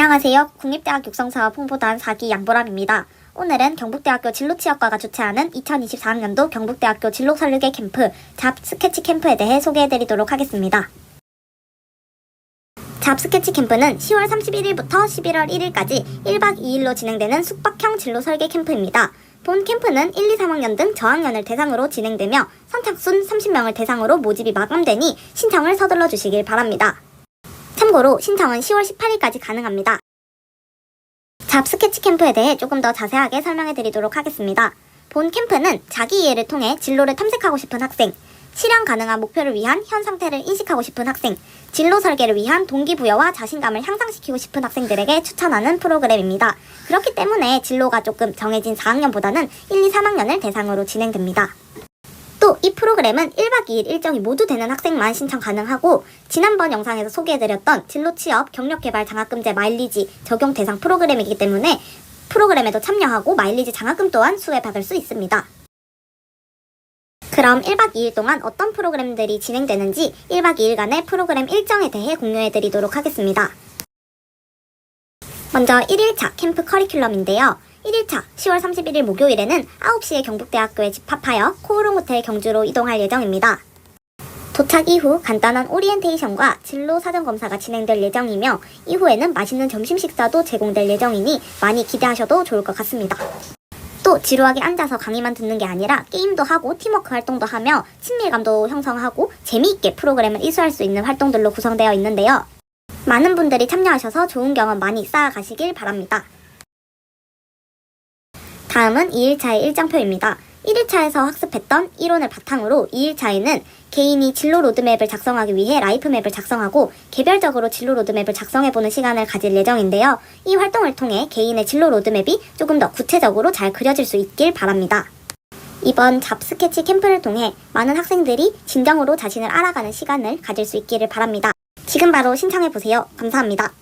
안녕하세요. 국립대학 육성사업 홍보단 4기 양보람입니다. 오늘은 경북대학교 진로취업과가 주최하는 2024학년도 경북대학교 진로설계 캠프 잡 스케치 캠프에 대해 소개해드리도록 하겠습니다. 잡 스케치 캠프는 10월 31일부터 11월 1일까지 1박 2일로 진행되는 숙박형 진로 설계 캠프입니다. 본 캠프는 1, 2, 3학년 등 저학년을 대상으로 진행되며 선착순 30명을 대상으로 모집이 마감되니 신청을 서둘러 주시길 바랍니다. 참고로 신청은 10월 18일까지 가능합니다. 잡 스케치 캠프에 대해 조금 더 자세하게 설명해 드리도록 하겠습니다. 본 캠프는 자기 이해를 통해 진로를 탐색하고 싶은 학생, 실현 가능한 목표를 위한 현 상태를 인식하고 싶은 학생, 진로 설계를 위한 동기부여와 자신감을 향상시키고 싶은 학생들에게 추천하는 프로그램입니다. 그렇기 때문에 진로가 조금 정해진 4학년보다는 1, 2, 3학년을 대상으로 진행됩니다. 또 이 프로그램은 1박 2일 일정이 모두 되는 학생만 신청 가능하고 지난번 영상에서 소개해드렸던 진로 취업 경력개발 장학금제 마일리지 적용 대상 프로그램이기 때문에 프로그램에도 참여하고 마일리지 장학금 또한 수혜받을 수 있습니다. 그럼 1박 2일 동안 어떤 프로그램들이 진행되는지 1박 2일간의 프로그램 일정에 대해 공유해드리도록 하겠습니다. 먼저 1일차 캠프 커리큘럼인데요. 1일차 10월 31일 목요일에는 9시에 경북대학교에 집합하여 코오롱 호텔 경주로 이동할 예정입니다. 도착 이후 간단한 오리엔테이션과 진로 사전 검사가 진행될 예정이며 이후에는 맛있는 점심 식사도 제공될 예정이니 많이 기대하셔도 좋을 것 같습니다. 또 지루하게 앉아서 강의만 듣는 게 아니라 게임도 하고 팀워크 활동도 하며 친밀감도 형성하고 재미있게 프로그램을 이수할 수 있는 활동들로 구성되어 있는데요. 많은 분들이 참여하셔서 좋은 경험 많이 쌓아가시길 바랍니다. 다음은 2일차의 일정표입니다. 1일차에서 학습했던 이론을 바탕으로 2일차에는 개인이 진로 로드맵을 작성하기 위해 라이프맵을 작성하고 개별적으로 진로 로드맵을 작성해보는 시간을 가질 예정인데요. 이 활동을 통해 개인의 진로 로드맵이 조금 더 구체적으로 잘 그려질 수 있길 바랍니다. 이번 잡 스케치 캠프를 통해 많은 학생들이 진정으로 자신을 알아가는 시간을 가질 수 있기를 바랍니다. 지금 바로 신청해보세요. 감사합니다.